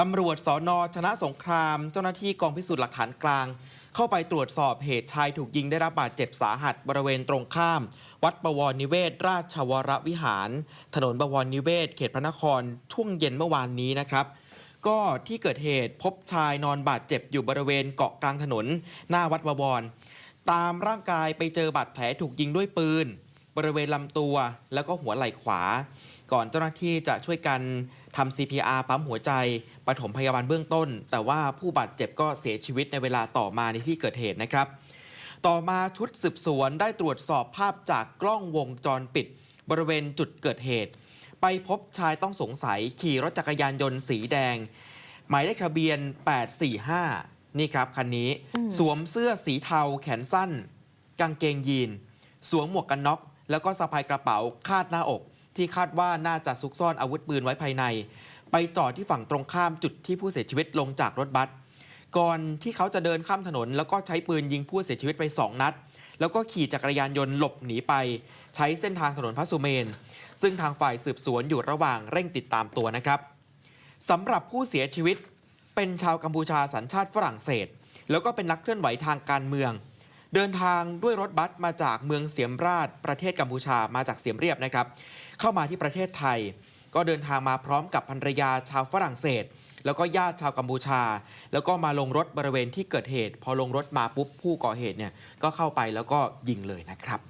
ตำรวจสอนอชนะสงคราม เจ้าหน้าที่กองพิสูจน์หลักฐานกลาง เข้าไปตรวจสอบเหตุชายถูกยิงได้รับบาดเจ็บสาหัสบริเวณตรงข้าม วัดบวรนิเวศ ราชวรวิหาร ถนนบวรนิเวศ เขตพระนครช่วงเย็นเมื่อวานนี้นะครับก็ที่เกิดเหตุพบชายนอนบาดเจ็บอยู่บริเวณเกาะกลางถนน หน้าวัดบวร ตามร่างกายไปเจอบาดแผลถูกยิงด้วยปืน บริเวณลำตัว แล้วก็หัวไหล่ขวา ก่อนเจ้าหน้าที่จะช่วยกันทำ CPR ปั๊มหัวใจปฐมพยาบาลเบื้องต้น แต่ว่าผู้บาดเจ็บก็เสียชีวิตในเวลาต่อมาในที่เกิดเหตุนะครับ ต่อมาชุดสืบสวนได้ตรวจสอบภาพจากกล้องวงจรปิด บริเวณจุดเกิดเหตุ ไปพบชายต้องสงสัยขี่รถจักรยานยนต์สีแดง หมายเลขทะเบียน 845 นี่ครับคันนี้อืมสวมเสื้อสีเทาแขนสั้น กางเกงยีน สวมหมวกกันน็อก แล้วก็สะพายกระเป๋าคาดหน้าอก ที่คาดว่าน่าจะซุกซ่อนอาวุธปืนไว้ภายใน ไปจอดที่ฝั่งตรงข้ามจุดที่ผู้เสียชีวิตลงจากรถบัสก่อนที่เขาจะเดินข้ามถนน แล้วก็ใช้ปืนยิงผู้เสียชีวิตไป 2 นัด แล้วก็ขี่จักรยานยนต์หลบหนีไป ใช้เส้นทางถนนพระสุเมน ซึ่งทางฝ่ายสืบสวนอยู่ระหว่างเร่งติดตามตัวนะครับสำหรับผู้เสียชีวิตเป็นชาวกัมพูชาสัญชาติฝรั่งเศส แล้วก็เป็นนักเคลื่อนไหวทางการเมือง เดินทางด้วยรถบัสมาจากเมืองเสียมราชประเทศกัมพูชามาจากเสียมเรียบนะครับ เข้ามาที่ประเทศไทย ก็เดินทางมาพร้อมกับภรรยาชาวฝรั่งเศส แล้วก็ญาติชาวกัมพูชา แล้วก็มาลงรถบริเวณที่เกิดเหตุ พอลงรถมาปุ๊บผู้ก่อเหตุเนี่ยก็เข้าไปแล้วก็ยิงเลยนะครับ